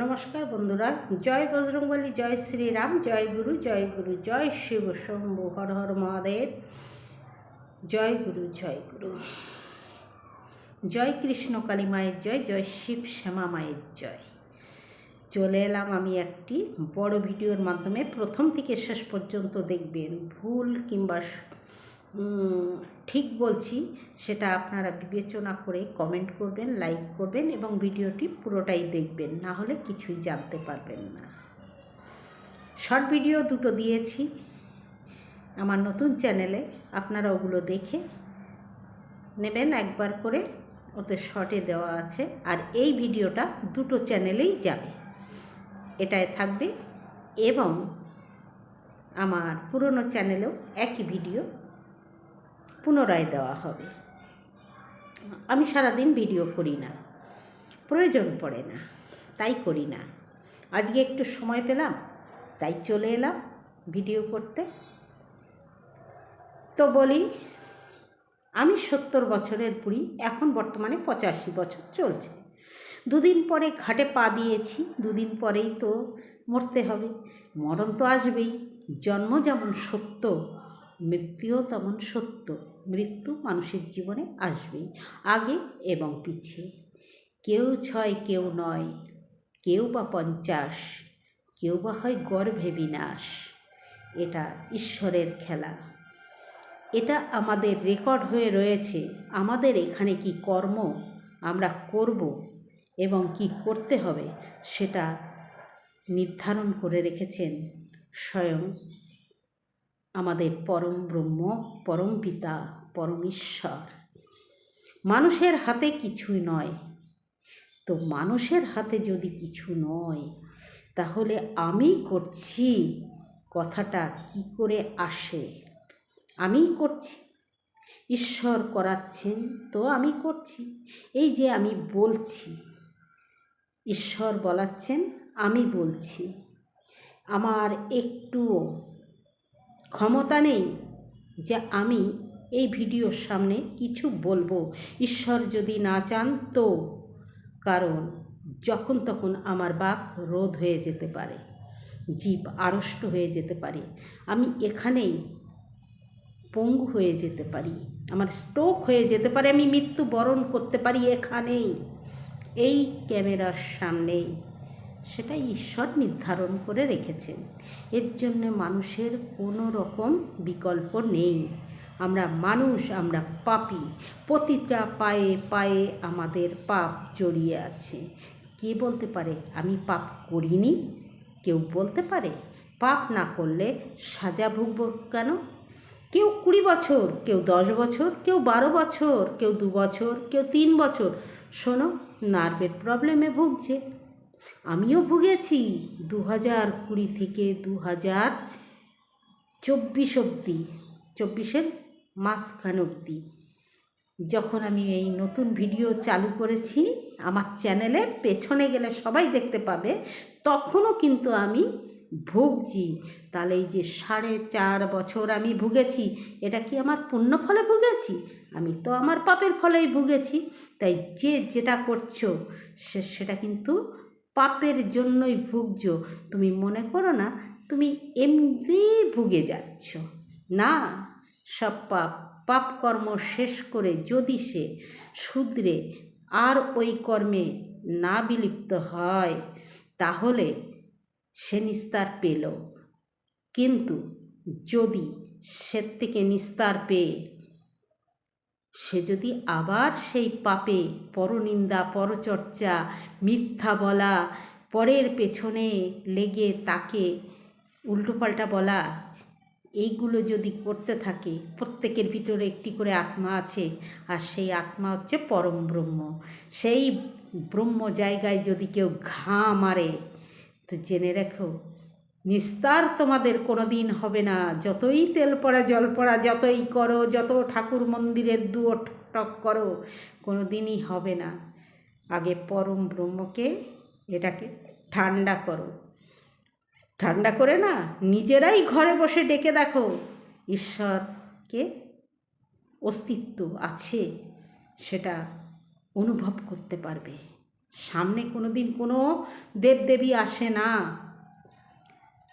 নমস্কার বন্ধুরা, জয় বজরংবলী জয় শ্রীরাম, জয় গুরু জয় গুরু, জয় শিব শম্ভু, হর হর মহাদেব, জয় গুরু জয় গুরু। জয় কৃষ্ণ কালী মায়ের জয় জয় শিব শ্যামা মায়ের জয়। চলে এলাম আমি একটি বড় ভিডিওর মাধ্যমে। প্রথম থেকে শেষ পর্যন্ত দেখবেন, ভুল কিংবা ঠিক বলছি, সেটা আপনারা বিবেচনা করে কমেন্ট করবেন লাইক করবেন এবং ভিডিওটি পুরোটাই দেখবেন, না হলে কিছুই জানতে পারবেন না। শর্ট ভিডিও দুটো দিয়েছি আমার নতুন চ্যানেলে আপনারা ওগুলো দেখে নেবেন একবার করে, ওতে শর্টে দেওয়া আছে, আর এই ভিডিওটা দুটো চ্যানেলেই যাবে। এটায় থাকবে এবং আমার পুরনো চ্যানেলেও একই ভিডিও পুনরায় দেওয়া হবে। আমি সারাদিন ভিডিও করি না। প্রয়োজন পড়ে না। তাই করি না। আজকে একটু সময় পেলাম, তাই চলে এলাম ভিডিও করতে। তো বলি, আমি সত্তর বছরের বুড়ি, এখন বর্তমানে পঁচাশি বছর চলছে। দুদিন পরে ঘাটে পা দিয়েছি, দুদিন পরেই তো মরতে হবে। মরণ তো আসবেই, জন্ম যেমন সত্য, মৃত্যুও তেমন সত্য। মৃত্যু মানুষের জীবনে আসবেই, আগে এবং পিছিয়ে কেউ ছয়, কেউ নয়, কেউ বা পঞ্চাশ, কেউ বা হয় গর্ভে বিনাশ। এটা ঈশ্বরের খেলা। এটা আমাদের রেকর্ড হয়ে রয়েছে, আমাদের এখানে কি কর্ম আমরা করব এবং কি করতে হবে সেটা নির্ধারণ করে রেখেছেন স্বয়ং আমাদের পরম ব্রহ্ম, পরম পিতা, পরমেশ্বর। মানুষের হাতে কিছুই নয়। তো মানুষের হাতে যদি কিছু নয়, তাহলে আমি করছি? কথাটা কি করে আসে? আমিই করছি। ঈশ্বর করাচ্ছেন তো আমি করছি। এই যে আমি বলছি, ঈশ্বর বলাচ্ছেন আমি বলছি। আমার একটুও ক্ষমতা নেই যে আমি এই ভিডিওর সামনে কিছু বলব। ঈশ্বর যদি না চান তো কারণ যখন তখন আমার বাক রোধ হয়ে যেতে পারে, জীব আড়ষ্ট হয়ে যেতে পারে, আমি এখানেই পঙ্গু হয়ে যেতে পারি, আমার স্ট্রোক হয়ে যেতে পারে, আমি মৃত্যু বরণ করতে পারি এখানেই। এই ক্যামেরার সামনেই সেটা ঈশ্বর নির্ধারণ করে রেখেছেন। এর জন্যে মানুষের কোনো রকম বিকল্প নেই। আমরা মানুষ, আমরা পাপি। প্রতিটা পায়ে পায়ে আমাদের পাপ জড়িয়ে আছে। কে বলতে পারে, আমি পাপ করিনি? কেউ বলতে পারে, পাপ না করলে সাজা ভুগব কেন? কেউ কুড়ি বছর, কেউ দশ বছর, কেউ বারো বছর, কেউ দু বছর, কেউ তিন বছর। শোনো, নার্ভের প্রবলেমে ভুগছে। আমিও ভুগেছি দু হাজার কুড়ি থেকে দু হাজার চব্বিশ অবধি, চব্বিশের মাঝখান অবধি। যখন আমি এই নতুন ভিডিও চালু করেছি, আমার চ্যানেলে পেছনে গেলে সবাই দেখতে পাবে, তখনও কিন্তু আমি ভুগছি। তাহলে এই যে সাড়ে চার বছর আমি ভুগেছি, এটা কি আমার পুণ্য ফলে ভুগেছি? আমি তো আমার পাপের ফলেই ভুগেছি। তাই যে যেটা করছ, সে, সেটা কিন্তু পাপের জন্যই ভুগছ। তুমি মনে করো না, তুমি এমনি ভুগে যাচ্ছ। না, সব পাপ পাপ কর্ম শেষ করে যদি সে শুধরে আর ওই কর্মে না বিলিপ্ত হয়, তাহলে সে নিস্তার পেল। কিন্তু যদি সে থেকে নিস্তার পেয়ে সে যদি আবার সেই পাপে, পরনিন্দা, পরচর্চা, মিথ্যা বলা পরের পেছনে লেগে তাকে উল্টোপাল্টা বলা, এইগুলো যদি করতে থাকে, প্রত্যেকের ভিতরে একটি করে আত্মা আছে, আর সেই আত্মা হচ্ছে পরম ব্রহ্ম। সেই ব্রহ্ম জায়গায় যদি কেউ ঘা মারে, তো জেনে রেখো নিস্তার তোমাদের কোনো দিন হবে না। যতই তেল পড়া, জল পড়া, যতই করো, যত ঠাকুর মন্দিরের দুয়ো টক করো কোনো দিনই হবে না। আগে পরম ব্রহ্মকে এটাকে ঠান্ডা করো। ঠান্ডা করে না, নিজেরাই ঘরে বসে ডেকে দেখো, ঈশ্বরকে অস্তিত্ব আছে, সেটা অনুভব করতে পারবে। সামনে কোনো দিন কোনো দেবদেবী আসে না।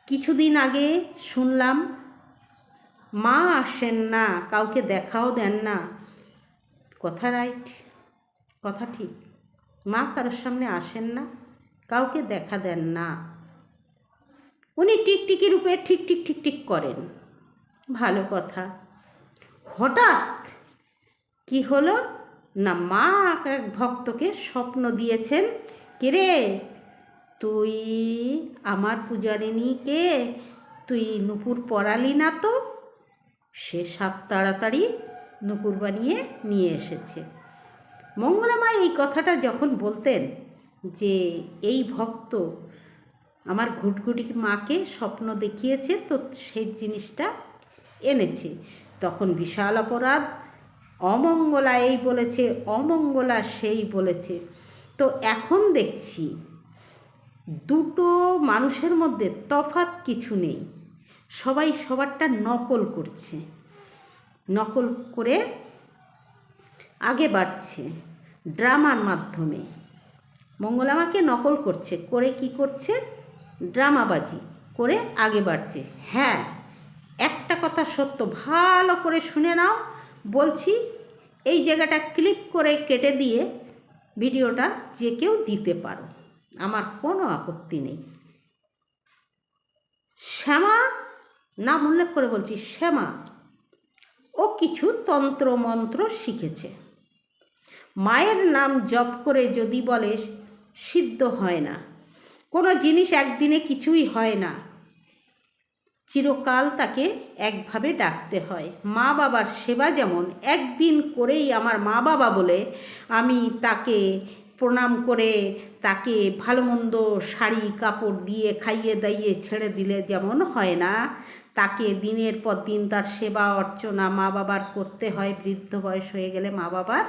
কিছুদিন আগে শুনলাম, মা আসেন না, কাউকে দেখাও দেন না। কথা রাইট কথা ঠিক। মা কারোর সামনে আসেন না, কাউকে দেখা দেন না। উনি টিকটিকি রূপে ঠিক ঠিক ঠিক ঠিক করেন। ভালো কথা। হঠাৎ কি হলো? না, মা এক ভক্তকে স্বপ্ন দিয়েছেন কিরে তুই আমার পূজারিনীকে তুই নুপুর পরালি না তো? সে সাত তাড়াতাড়ি নুপুর বানিয়ে নিয়ে এসেছে। মঙ্গলামা এই কথাটা যখন বলতেন যে, এই ভক্ত আমার ঘুটঘুটি মাকে স্বপ্ন দেখিয়েছে, তো সেই জিনিসটা এনেছে। তখন বিশাল অপরাধ, অমঙ্গলা এই বলেছে, অমঙ্গলা সেই বলেছে। তো এখন দেখছি দুটো মানুষের মধ্যে তফাৎ কিছু নেই। সবাই সবারটা নকল করছে। নকল করে আগে বাড়ছে ড্রামার মাধ্যমে। মঙ্গলামাকে নকল করছে, করে কি করছে? ড্রামাবাজি করে আগে বাড়ছে। হ্যাঁ একটা কথা সত্য, ভালো করে শুনে নাও। বলছি, এই জায়গাটা ক্লিপ করে কেটে দিয়ে ভিডিওটা যে কেউ দিতে পারো। আমার কোনো আপত্তি নেই। শ্যামা? নাম উল্লেখ করে বলছি, শ্যামা, ও কিছু তন্ত্র মন্ত্র শিখেছে। মায়ের নাম জপ করে যদি বলে, সিদ্ধ হয় না। কোনো জিনিস একদিনে কিছুই হয় না। চিরকাল তাকে একভাবে ডাকতে হয়। মা বাবার সেবা যেমন, একদিন করেই আমার মা বাবা বলে, আমি তাকে প্রণাম করে তাকে ভালো মন্দ শাড়ি, কাপড় দিয়ে খাইয়ে দাইয়ে ছেড়ে দিলে যেমন হয় না, তাকে দিনের পর দিন তার সেবা অর্চনা মা বাবার করতে হয়, বৃদ্ধ বয়স হয়ে গেলে মা বাবার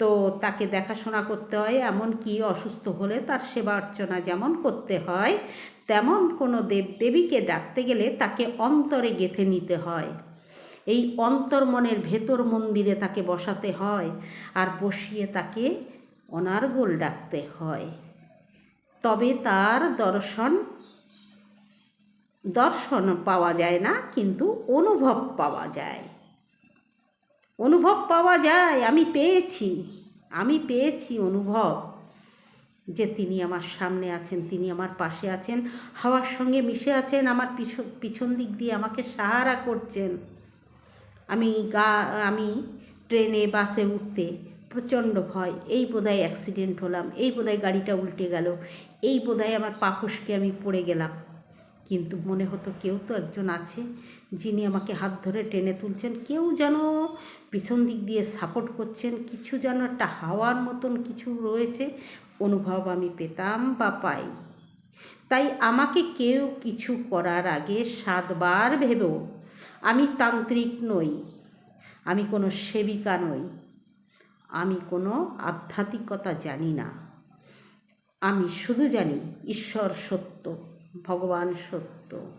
তো তাকে দেখাশোনা করতে হয়, এমন কি অসুস্থ হলে তার সেবা অর্চনা যেমন করতে হয়, তেমন কোনো দেবদেবীকে ডাকতে গেলে তাকে অন্তরে গেঁথে নিতে হয়। এই অন্তর্মনের ভেতর মন্দিরে তাকে বসাতে হয়, আর বসিয়ে তাকে অনার্গোল ডাকতে হয়। তবে তার দর্শন দর্শন পাওয়া যায় না, কিন্তু অনুভব পাওয়া যায়। অনুভব পাওয়া যায়, আমি পেয়েছি আমি পেয়েছি অনুভব যে তিনি আমার সামনে আছেন, তিনি আমার পাশে আছেন, হাওয়ার সঙ্গে মিশে আছেন, আমার পিছন পিছন দিক দিয়ে আমাকে সাহারা করছেন। আমি গা, আমি ট্রেনে, বাসে উঠতে প্রচণ্ড ভয়। এই বোধহয় অ্যাক্সিডেন্ট হলাম, এই বোধহয় গাড়িটা উল্টে গেল, এই বোধহয় আমার পাখসকে আমি পড়ে গেলাম। কিন্তু মনে হতো কেউ তো একজন আছে, যিনি আমাকে হাত ধরে টেনে তুলছেন। কেউ যেন পিছন দিক দিয়ে সাপোর্ট করছেন, কিছু যেন একটা হাওয়ার মতন কিছু রয়েছে, অনুভব আমি পেতাম বা পাই। তাই আমাকে কেউ কিছু করার আগে সাতবার ভেবেও আমি তান্ত্রিক নই, আমি কোনো সেবিকা নই। আমি কোনো আধ্যাত্মিকতা জানি না। আমি শুধু জানি ঈশ্বর সত্য, ভগবান সত্য।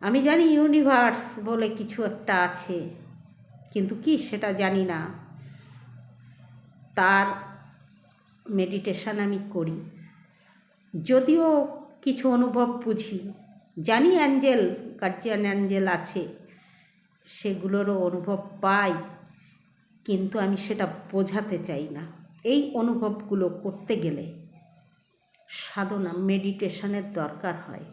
আমি জানি ইউনিভার্স বলে কিছু একটা আছে, কিন্তু কি সেটা জানি না। তার মেডিটেশন আমি করি। যদিও কিছু অনুভব বুঝি। জানি অ্যাঞ্জেল, গার্জিয়ান অ্যাঞ্জেল আছে, সেগুলোরও অনুভব পাই। কিন্তু আমি সেটা বোঝাতে চাই না। এই অনুভবগুলো করতে গেলে সাধনা মেডিটেশনের দরকার হয়।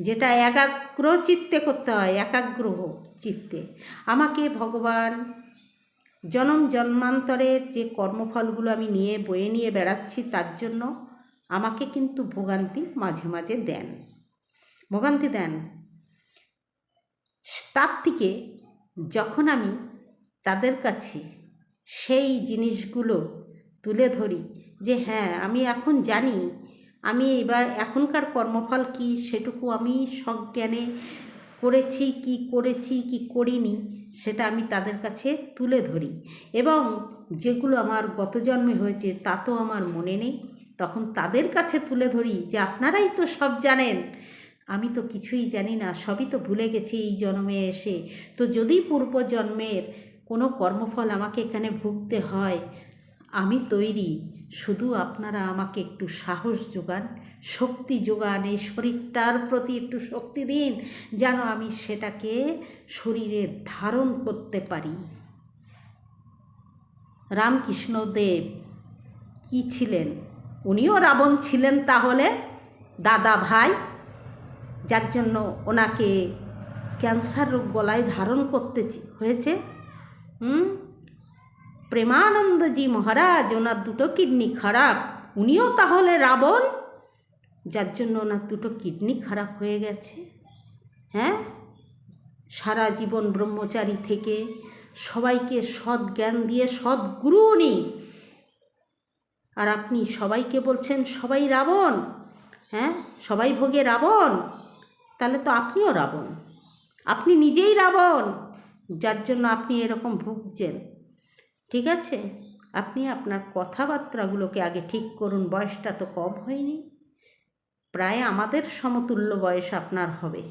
যেটা একাগ্র চিত্তে করতে হয়, একাগ্র চিত্তে। আমাকে ভগবান জনম জন্মান্তরের যে কর্মফলগুলো আমি নিয়ে, বয়ে নিয়ে বেড়াচ্ছি, তার জন্য আমাকে কিন্তু ভোগান্তি মাঝে মাঝে দেন। ভোগান্তি দেন। তার থেকে যখন আমি তাদের কাছে সেই জিনিসগুলো তুলে ধরি যে হ্যাঁ আমি এখন জানি, আমি এবার এখনকার কর্মফল কি সেটুকু আমি সজ্ঞানে করেছি, কি করেছি, কি করিনি সেটা আমি তাদের কাছে তুলে ধরি। এবং যেগুলো আমার গত জন্মে হয়েছে তা তো আমার মনে নেই, তখন তাদের কাছে তুলে ধরি যে আপনারাই তো সব জানেন। আমি তো কিছুই জানি না, সবই তো ভুলে গেছি এই জন্মে এসে। তো যদি পূর্বজন্মের কোনো কর্মফল আমাকে এখানে ভুগতে হয়। আমি তৈরি। শুধু আপনারা আমাকে একটু সাহস যোগান, শক্তি যোগান, এই শরীরটার প্রতি একটু শক্তি দিন, যেন আমি সেটাকে শরীরে ধারণ করতে পারি। রামকৃষ্ণদেব কি ছিলেন? উনিও রাবণ ছিলেন তাহলে? দাদা ভাই? যার জন্য ওনাকে ক্যান্সার রোগ গলায় ধারণ করতে হয়েছে? হুম? প্রেমানন্দজি মহারাজ, ওনার দুটো কিডনি খারাপ। উনিও তাহলে রাবণ? যার জন্য ওনার দুটো কিডনি খারাপ হয়ে গেছে। হ্যাঁ? সারা জীবন ব্রহ্মচারী থেকে সবাইকে সৎ জ্ঞান দিয়ে সৎ গুরু উনি। আর আপনি সবাইকে বলছেন, সবাই রাবণ। হ্যাঁ? সবাই ভোগে রাবণ। তাহলে তো আপনিও রাবণ। আপনি নিজেই রাবণ। যার জন্য আপনি এরকম ভুগছেন, ঠিক আছে? আপনি আপনার কথাবার্তাগুলোকে আগে ঠিক করুন, বয়সটা তো কম হয়নি। প্রায় আমাদের সমতুল্য বয়স আপনার হবে।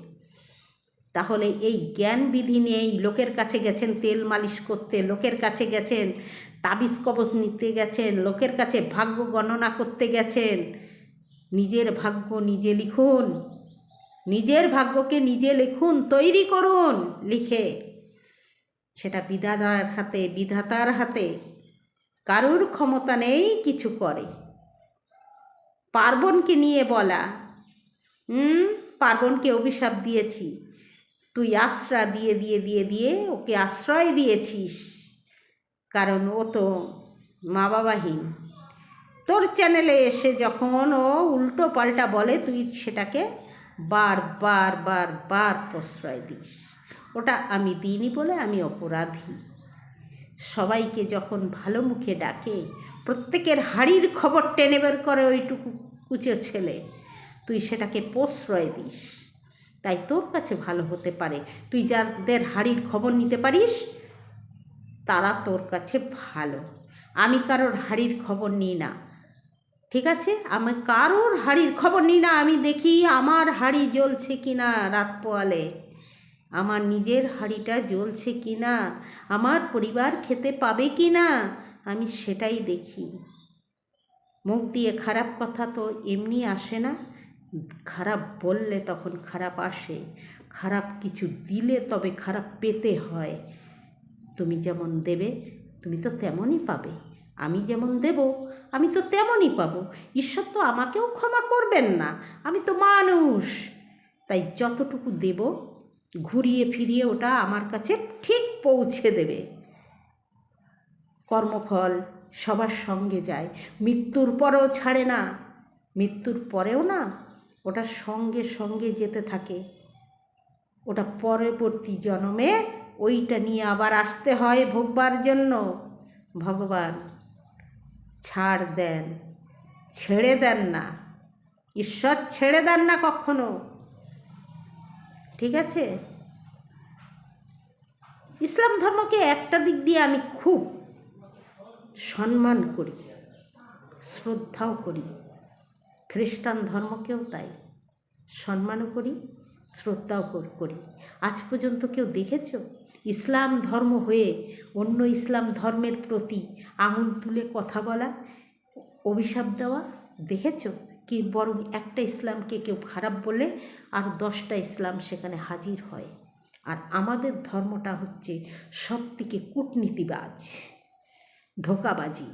তাহলে এই জ্ঞান বিধি নিয়েই লোকের কাছে গেছেন, তেল মালিশ করতে, লোকের কাছে গেছেন, তাবিজ কবজ নিতে গেছেন, লোকের কাছে ভাগ্য গণনা করতে গেছেন, নিজের ভাগ্য নিজে লিখুন, নিজের ভাগ্যকে নিজে লিখুন, তৈরি করুন, লিখে। সেটা বিধাতার হাতে বিধাতার হাতে। কারুর ক্ষমতা নেই কিছু করে। পার্বণকে নিয়ে বলা হুম পার্বণকে অভিশাপ দিয়েছি। তুই আশ্রয় দিয়ে দিয়ে দিয়ে দিয়ে ওকে আশ্রয় দিয়েছিস। কারণ ও তো মা বাবাহীন তোর চ্যানেলে এসে যখন ও উল্টো পাল্টা বলে, তুই সেটাকে বার বার বার বার প্রশ্রয় দিস। ওটা আমি দিইনি বলে আমি অপরাধী। সবাইকে যখন ভালো মুখে ডাকে, প্রত্যেকের হাড়ির খবর টেনে বের করে ওইটুকু কুচো ছেলে। তুই সেটাকে প্রশ্রয় দিস। তাই তোর কাছে ভালো হতে পারে। তুই যাদের হাড়ির খবর নিতে পারিস, তারা তোর কাছে ভালো। আমি কারোর হাড়ির খবর নিই না। ঠিক আছে? আমি কারোর হাড়ির খবর নিই না। আমি দেখি আমার হাড়ি জ্বলছে কি না রাত পোয়ালে। আমার নিজের হাড়িটা জ্বলছে কি না? আমার পরিবার খেতে পাবে কি না? আমি সেটাই দেখি। মুখ দিয়ে খারাপ কথা তো এমনি আসে না। খারাপ বললে তখন খারাপ আসে। খারাপ কিছু দিলে তবে খারাপ পেতে হয়। তুমি যেমন দেবে, তুমি তো তেমনই পাবে। আমি যেমন দেব, আমি তো তেমনই পাবো। ঈশ্বর তো আমাকেও ক্ষমা করবেন না। আমি তো মানুষ। তাই যতটুকু দেব ঘুরিয়ে ফিরিয়ে ওটা আমার কাছে ঠিক পৌঁছে দেবে। কর্মফল সবার সঙ্গে যায়। মৃত্যুর পরেও ছাড়ে না, মৃত্যুর পরেও না, ওটা সঙ্গে সঙ্গে যেতে থাকে। ওটা পরবর্তী জন্মে ওইটা নিয়ে আবার আসতে হয় ভোগবার জন্য। ভগবান ছাড় দেন, ছেড়ে দেন না। ঈশ্বর ছেড়ে দেন না কখনো। ঠিক আছে? ইসলাম ধর্মকে একটা দিক দিয়ে আমি খুব সম্মান করি, শ্রদ্ধাও করি। খ্রিস্টান ধর্মকেও তাই সম্মানও করি, শ্রদ্ধাও করি আজ পর্যন্ত কেউ দেখেছ? ইসলাম ধর্ম হয়ে অন্য ইসলাম ধর্মের প্রতি আঙুল তুলে কথা বলা, অভিশাপ দেওয়া দেখেছ? কি বরং একটা ইসলামকে কেউ খারাপ বলে আর দশটা ইসলাম সেখানে হাজির হয়। আর আমাদের ধর্মটা হচ্ছে সব থেকে কূটনীতিবাজ। ধোকাবাজি,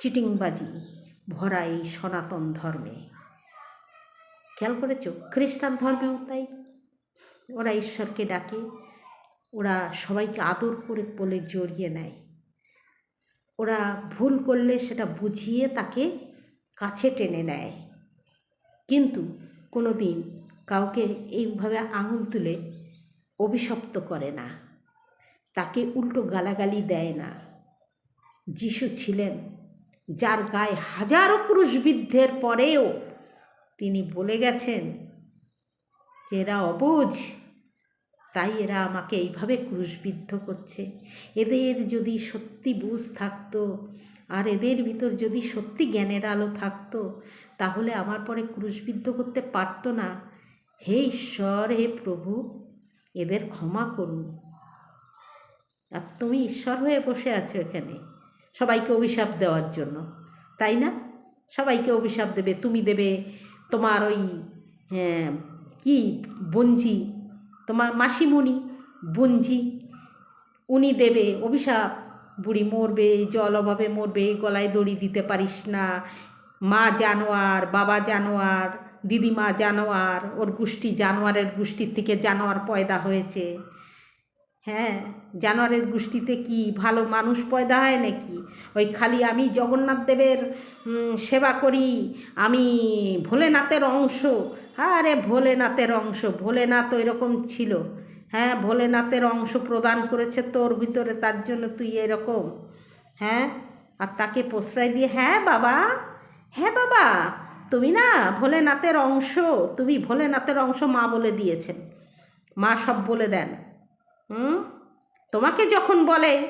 চিটিংবাজি ভরা এই সনাতন ধর্মে। খেয়াল করেছ? খ্রিস্টান ধর্মেও তাই। ওরা ঈশ্বরকে ডাকে, ওরা সবাইকে আদর করে বলে জড়িয়ে নেয়। ওরা ভুল করলে সেটা বুঝিয়ে তাকে কাছে টেনে নেয়। কিন্তু কোনো দিন কাউকে এইভাবে আঙুল তুলে অভিশপ্ত করে না। তাকে উল্টো গালাগালি দেয় না। যিশু ছিলেন, যার গায়ে হাজারো ক্রুশবিদ্ধের পরেও তিনি বলে গেছেন, যে এরা অবুঝ, তাই এরা আমাকে এইভাবে ক্রুশবিদ্ধ করছে। এদের যদি সত্যি বুঝ থাকতো আর এদের ভিতর যদি সত্যি জ্ঞানের আলো থাকতো তাহলে আমার পরে ক্রুশবিদ্ধ করতে পারতো না। হে ঈশ্বর হে প্রভু এদের ক্ষমা করুন। আর তুমি ঈশ্বর হয়ে বসে আছো এখানে সবাইকে অভিশাপ দেওয়ার জন্য তাই না? সবাইকে অভিশাপ দেবে তুমি দেবে তোমার ওই হ্যাঁ, কি বঞ্জি তোমার মাসিমণি বঞ্জি উনি দেবে অভিশাপ। বুড়ি মরবে, এই জল অভাবে মরবে, এই গলায় দড়ি দিতে পারিস না। মা জানোয়ার, বাবা জানোয়ার, দিদিমা জানোয়ার, ওর গোষ্ঠী জানোয়ারের গোষ্ঠীর থেকে জানোয়ার পয়দা হয়েছে। হ্যাঁ জানোয়ারের গোষ্ঠীতে কি ভালো মানুষ পয়দা হয় নাকি? ওই খালি আমি জগন্নাথ দেবের সেবা করি, আমি ভোলেনাথের অংশ। আরে ভোলেনাথের অংশ, ভোলেনাথ ওই রকম ছিল। হ্যাঁ ভোলেনাথের অংশ প্রদান করেছে তোর ভিতরে, তার জন্য তুই এরকম। হ্যাঁ আর তাকে প্রশ্রয় দিয়ে হ্যাঁ বাবা হ্যাঁ বাবা, তুমি না ভোলেনাথের অংশ, তুমি ভোলেনাথের অংশ মা বলে দিয়েছেন। মা সব বলে দেন। হুম? তোমাকে যখন বলে,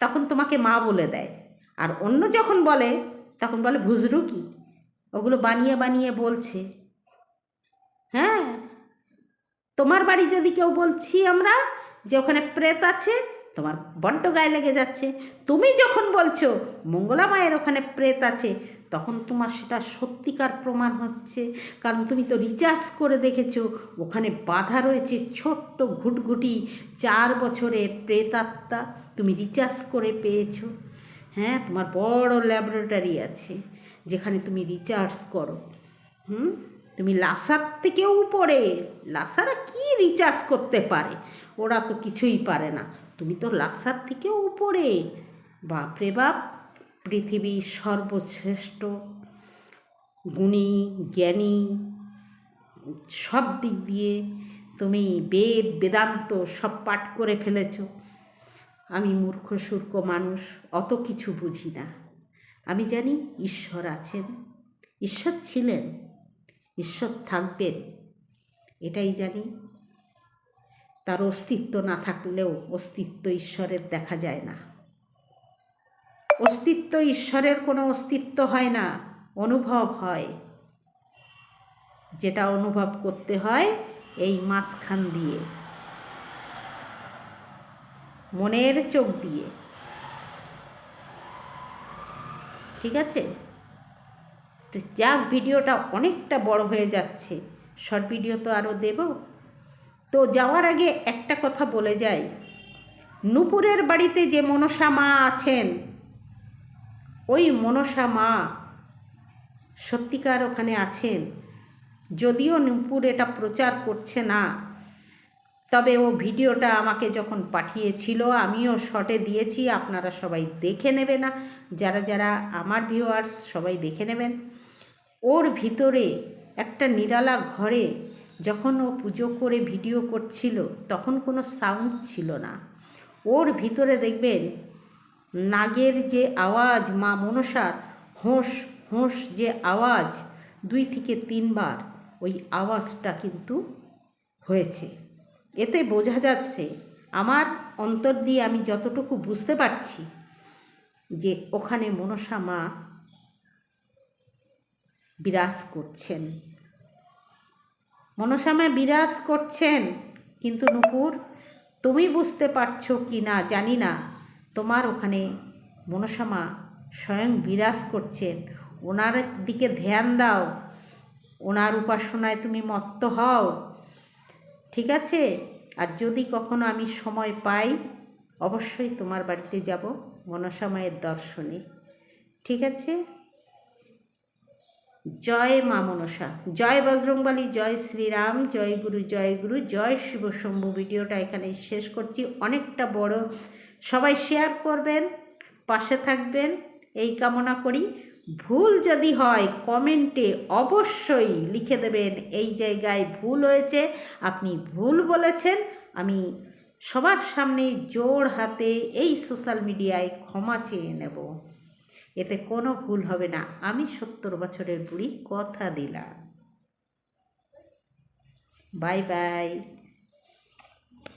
তখন তোমাকে মা বলে দেয়। আর অন্য যখন বলে, তখন বলে ভুজরু কি ওগুলো বানিয়ে বানিয়ে বলছে। হ্যাঁ? তোমার বাড়ি যদি কেউ বলছি আমরা যে ওখানে প্রেত আছে, তোমার বড্ড গায়ে লেগে যাচ্ছে। তুমি যখন বলছো মঙ্গলা মায়ের ওখানে প্রেত আছে, তখন তোমার সেটা সত্যিকার প্রমাণ হচ্ছে। কারণ তুমি তো রিচার্জ করে দেখেছ, ওখানে বাধা রয়েছে ছোট্ট ঘুটঘুটি চার বছরের প্রেতাত্মা তুমি রিচার্জ করে পেয়েছ। হ্যাঁ তোমার বড় ল্যাবরেটরি আছে, যেখানে তুমি রিচার্জ করো। হুম? তুমি লাসার থেকেও উপরে। লাসারা কি রিচার্জ করতে পারে? ওরা তো কিছুই পারে না। তুমি তো লাসার থেকেও উপরে। বাপরে বাপ, পৃথিবীর সর্বশ্রেষ্ঠ গুণী, জ্ঞানী, সব দিক দিয়ে তুমি বেদ, বেদান্ত সব পাঠ করে ফেলেছ। আমি মূর্খ, সূর্খ মানুষ, অত কিছু বুঝি না। আমি জানি ঈশ্বর আছেন। ঈশ্বর ছিলেন। ঈশ্বর থাকবেন, এটাই জানি। তার অস্তিত্ব না থাকলেও অস্তিত্ব ঈশ্বরের দেখা যায় না। অস্তিত্ব ঈশ্বরের কোনো অস্তিত্ব হয় না, অনুভব হয়। যেটা অনুভব করতে হয় এই মাঝখান দিয়ে। মনের চোখ দিয়ে। ঠিক আছে? তো যাক, ভিডিওটা অনেকটা বড় হয়ে যাচ্ছে। শর্ট ভিডিও তো আরও দেব। তো যাওয়ার আগে একটা কথা বলে যাই। নুপুরের বাড়িতে যে মনসা মা আছেন, ওই মনসা মা সত্যিকার ওখানে আছেন। যদিও নুপুর এটা প্রচার করছে না, তবে ও ভিডিওটা আমাকে যখন পাঠিয়েছিল, আমিও শর্টে দিয়েছি, আপনারা সবাই দেখে নেবে না। যারা যারা আমার ভিউয়ার্স সবাই দেখে নেবেন। ওর ভিতরে একটা নিরালা ঘরে যখন ও পুজো করে ভিডিও করছিল, তখন কোনো সাউন্ড ছিল না। ওর ভিতরে দেখবেন নাগের যে আওয়াজ, মা মনসার হোঁস হোঁস যে আওয়াজ, দুই থেকে তিনবার ওই আওয়াজটা কিন্তু হয়েছে। এতে বোঝা যাচ্ছে, আমার অন্তর দিয়ে আমি যতটুকু বুঝতে পারছি যে ওখানে মনসা মা বিরাজ করছেন। মনসা মা বিরাজ করছেন, কিন্তু নুপুর, তুমি বুঝতে পারছ কি না জানি না। তোমার ওখানে মনসা মা স্বয়ং বিরাজ করছেন। ওনার দিকে ধ্যান দাও। ওনার উপাসনায় তুমি মত্ত হও। ঠিক আছে? আর যদি কখনো আমি সময় পাই, অবশ্যই তোমার বাড়িতে যাব মনসা মায়ের দর্শনে। ঠিক আছে? জয় মা মনসা। জয় বজরংবলী, জয় শ্রীরাম, জয় গুরু জয় গুরু, জয় শিব শম্ভু। ভিডিওটা এখানে শেষ করছি। অনেকটা বড়। সবাই শেয়ার করবেন, পাশে থাকবেন। এই কামনা করি। ভুল যদি হয় কমেন্টে অবশ্যই লিখে দেবেন, এই জায়গায় ভুল হয়েছে, আপনি ভুল বলেছেন, আমি সবার সামনে জোর হাতে এই সোশ্যাল মিডিয়ায় ক্ষমা চেয়ে নেব। এতে কোনো ভুল হবে না। আমি সত্তর বছরের বুড়ি কথা দিলাম। Bye bye.